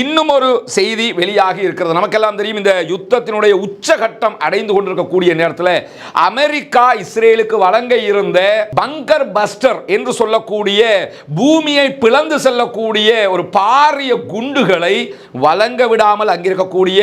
இன்னும் ஒரு செய்தி வெளியாகி இருக்கிறது. நமக்கெல்லாம் தெரியும் இந்த யுத்தத்தினுடைய உச்சகட்டம் அடைந்து கொண்டிருக்கக்கூடிய நேரத்தில் அமெரிக்கா இஸ்ரேலுக்கு வழங்க இருந்த பங்கர் பஸ்டர் என்று சொல்லக்கூடிய பூமியை பிளந்து செல்லக்கூடிய ஒரு பாரிய குண்டுகளை வழங்க விடாமல் அங்கிருக்கக்கூடிய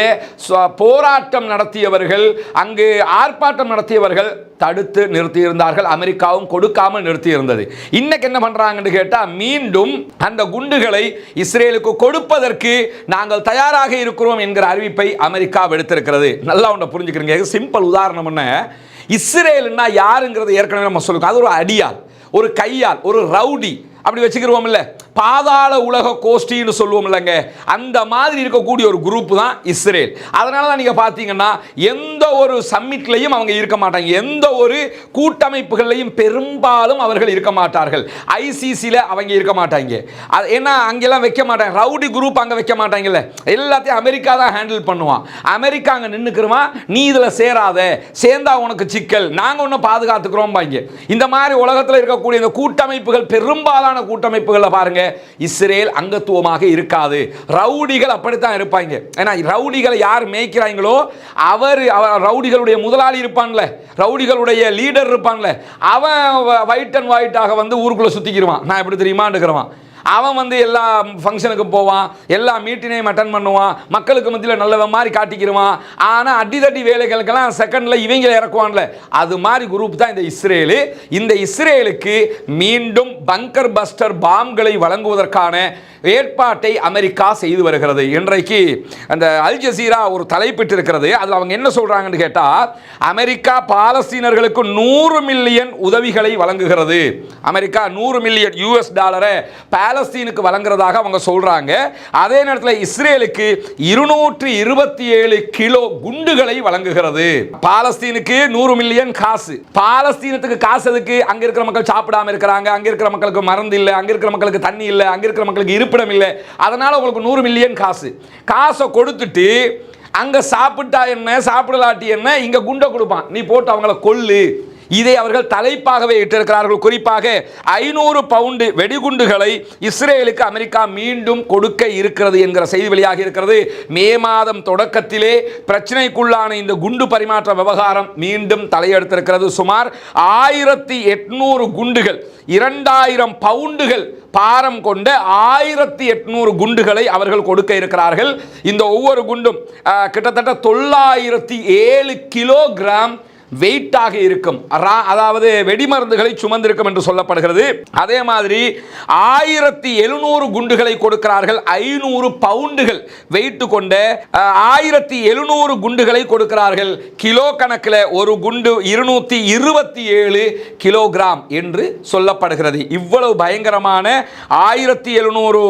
போராட்டம் நடத்தியவர்கள் அங்கு ஆர்ப்பாட்டம் நடத்தியவர்கள் தடுத்து நிறுத்தியிருந்தார்கள். அமெரிக்காவும் கொடுக்காமல் நிறுத்தியிருந்தது. இன்னைக்கு என்ன பண்றாங்கன்னு கேட்டால் மீண்டும் அந்த குண்டுகளை இஸ்ரேலுக்கு கொடுப்பதற்கு நாங்கள் தயாராக இருக்கிறோம் என்கிற அறிவிப்பை அமெரிக்கா விடுத்திருக்கிறது. நல்லா ஒன்றை புரிஞ்சுக்கிறீங்க. சிம்பிள் உதாரணம் என்ன? இஸ்ரேல்னா யாருங்கிறது ஏற்கனவே நம்ம சொல்லுவோம் அது ஒரு அடியால் ஒரு கையால் ஒரு ரவுடி. அப்படி வச்சுக்கிறோம் இல்லை பாதாள உலக கோஷ்டின்னு சொல்லுவோம் இல்லைங்க அந்த மாதிரி இருக்கக்கூடிய ஒரு குரூப் தான் இஸ்ரேல். அதனால தான் நீங்கள் பார்த்தீங்கன்னா எந்த ஒரு சம்மிட்லையும் அவங்க இருக்க மாட்டாங்க. எந்த ஒரு கூட்டமைப்புகள்லையும் பெரும்பாலும் அவர்கள் இருக்க மாட்டார்கள். ஐசிசியில் அவங்க இருக்க மாட்டாங்க. அது ஏன்னா அங்கெல்லாம் வைக்க மாட்டாங்க. ரவுடி குரூப் அங்கே வைக்க மாட்டாங்கல்ல. எல்லாத்தையும் அமெரிக்கா தான் ஹேண்டில் பண்ணுவான். அமெரிக்கா அங்கே நின்றுக்கிறோமா நீ இதில் சேராத. சேர்ந்தா உனக்கு சிக்கல். நாங்கள் ஒன்றும் பாதுகாத்துக்கிறோம் பாங்க இந்த மாதிரி உலகத்தில் இருக்கக்கூடிய இந்த கூட்டமைப்புகள் பெரும்பாலான கூட்டமைப்புகளில் பாருங்க இஸ்ரேல் அங்கத்துவமாக இருக்காது. ரவுடிகள் அப்படித்தான் இருப்பாங்க. ஏன்னா ரவுடிகளை யார் மேய்க்கிறாங்களோ அவர் ரவுடிகளுடைய முதலாளி இருப்பான்ல ரவுடிகளுடைய லீடர் இருப்பான்ல அவன் ஒயிட் அண்ட் ஒயிட்டாக வந்து ஊருக்குள்ளே சுற்றிக்கிடுவான் நான் எப்படி தெரியுமாண்டுக்கிறவான் அவன் வந்து எல்லா ஃபங்க்ஷனுக்கும் போவான் எல்லா மீட்டினையும் அட்டன் பண்ணுவான் மக்களுக்கு மத்தியில் நல்லவன் மாதிரி காட்டிக்கிடுவான் ஆனால் அடிதடி வேலைகளுக்கெல்லாம் செகண்டில் இவங்களை இறக்குவான்ல. அது மாதிரி குரூப் தான் இந்த இஸ்ரேலு. இந்த இஸ்ரேலுக்கு மீண்டும் பங்கர் பஸ்டர் பாம்களை வழங்குவதற்கான ஏற்பாட்டை அமெரிக்கா செய்து வருகிறது. இன்றைக்கு அந்த அல் ஜசீரா ஒரு தலைப்பிட்டு இருக்கிறது அதில் அவங்க என்ன சொல்கிறாங்கன்னு கேட்டால் அமெரிக்கா பாலஸ்தீனர்களுக்கு நூறு மில்லியன் உதவிகளை வழங்குகிறது. அமெரிக்கா நூறு மில்லியன் யூஎஸ் டாலரை பாலஸ்தீனுக்கு வழங்குறதாக அவங்க சொல்கிறாங்க அதே நேரத்தில் இஸ்ரேலுக்கு இருநூற்றி இருபத்தி ஏழு கிலோ குண்டுகளை வழங்குகிறது. பாலஸ்தீனுக்கு நூறு மில்லியன் காசு. பாலஸ்தீனத்துக்கு காசு எதுக்கு? அங்கே இருக்கிற மக்கள் சாப்பிடாம இருக்கிறாங்க. அங்கே இருக்கிற மக்களுக்கு மருந்து இல்லை. அங்கே இருக்கிற மக்களுக்கு தண்ணி இல்லை. அங்கே இருக்கிற மக்களுக்கு இருப்பிடம் இல்லை. அதனால் உங்களுக்கு நூறு மில்லியன் காசு. காசை கொடுத்துட்டு அங்கே சாப்பிட்டா என்ன? சாப்பிடலாட்டி என்ன? இங்கே குண்டை கொடுப்பான். நீ போட்டு அவங்கள கொல்லு. இதை அவர்கள் தலைப்பாகவே இட்டிருக்கிறார்கள். குறிப்பாக ஐநூறு பவுண்டு வெடிகுண்டுகளை இஸ்ரேலுக்கு அமெரிக்கா மீண்டும் கொடுக்க இருக்கிறது என்கிற செய்தி வெளியாக இருக்கிறது. மே மாதம் தொடக்கத்திலே பிரச்சனைக்குள்ளான இந்த குண்டு பரிமாற்ற விவகாரம் மீண்டும் தலையெடுத்திருக்கிறது. சுமார் ஆயிரத்தி எட்நூறு குண்டுகள் இரண்டாயிரம் பவுண்டுகள் பாரம் கொண்ட ஆயிரத்தி எட்நூறு குண்டுகளை அவர்கள் கொடுக்க இருக்கிறார்கள். இந்த ஒவ்வொரு குண்டும் கிட்டத்தட்ட தொள்ளாயிரத்தி ஏழு கிலோகிராம் வெயிட்டாக இருக்கும். அதாவது வெடிமருந்துகளை சுமந்திருக்கும் என்று சொல்லப்படுகிறது. அதே மாதிரி ஆயிரத்தி எழுநூறு குண்டுகளை கொடுக்கிறார்கள். ஐநூறு பவுண்டுகள் வெயிட்டு கொண்ட ஆயிரத்தி எழுநூறு குண்டுகளை கொடுக்கிறார்கள். கிலோ கணக்கில் ஒரு குண்டு இருநூத்தி இருபத்தி ஏழு கிலோகிராம் என்று சொல்லப்படுகிறது. இவ்வளவு பயங்கரமான ஆயிரத்தி எழுநூறு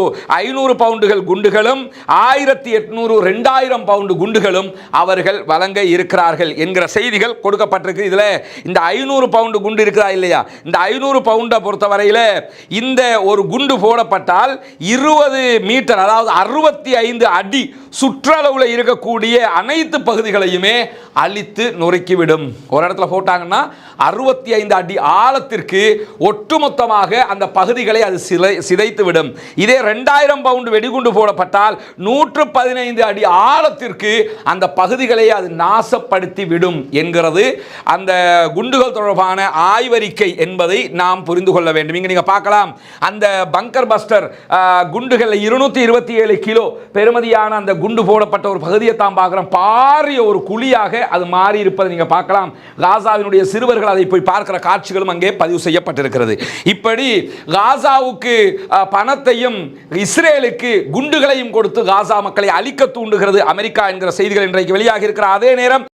ஐநூறு பவுண்டுகள் குண்டுகளும் ஆயிரத்தி எட்நூறு ரெண்டாயிரம் பவுண்டு குண்டுகளும் அவர்கள் வழங்க இருக்கிறார்கள் என்கிற செய்திகள் கொடுக்கப்பட்டிருக்கு இதில் இந்த ஐநூறு பவுண்டு குண்டு இருக்கிறா இல்லையா? இந்த ஐநூறு பவுண்டை பொறுத்தவரையில் இந்த ஒரு குண்டு போடப்பட்டால் இருபது மீட்டர் அதாவது அறுபத்தி ஐந்து அடி சுற்றளவில் இருக்கக்கூடிய அனைத்து பகுதிகளையுமே அழித்து நொறுக்கிவிடும். ஒரு இடத்துல போட்டாங்கன்னா அறுபத்தி ஐந்து அடி ஆழத்திற்கு ஒட்டுமொத்தமாக அந்த பகுதிகளை அது சிலை சிதைத்து விடும் இதே ரெண்டாயிரம் பவுண்டு வெடிகுண்டு போடப்பட்டால் நூற்று பதினைந்து அடி ஆழத்திற்கு அந்த பகுதிகளை அது நாசப்படுத்தி விடும் என்கிறது அந்த குண்டுகள் தொடர்பான ஆய்வறிக்கை என்பதை நாம் புரிந்து கொள்ள வேண்டும். இங்கே நீங்கள் பார்க்கலாம். அந்த பங்கர் பஸ்டர் குண்டுகளில் இருநூத்தி இருபத்தி ஏழு கிலோ பெருமதியான அந்த குண்டு போடப்பட்ட ஒரு பகுதியை தான் பார்க்குறோம். பாரிய ஒரு குழியாக அது மாறி இருப்பதை நீங்கள் பார்க்கலாம். காசாவினுடைய சிறுவர்கள் அதை போய் பார்க்கிற காட்சிகளும் அங்கே பதிவு செய்யப்பட்டிருக்கிறது. இப்படி காசாவுக்கு பணத்தையும் இஸ்ரேலுக்கு குண்டுகளையும் கொடுத்து காசா மக்களை அழிக்க தூண்டுகிறது அமெரிக்கா என்கிற செய்திகள் இன்றைக்கு வெளியாகி இருக்கிற அதே நேரம்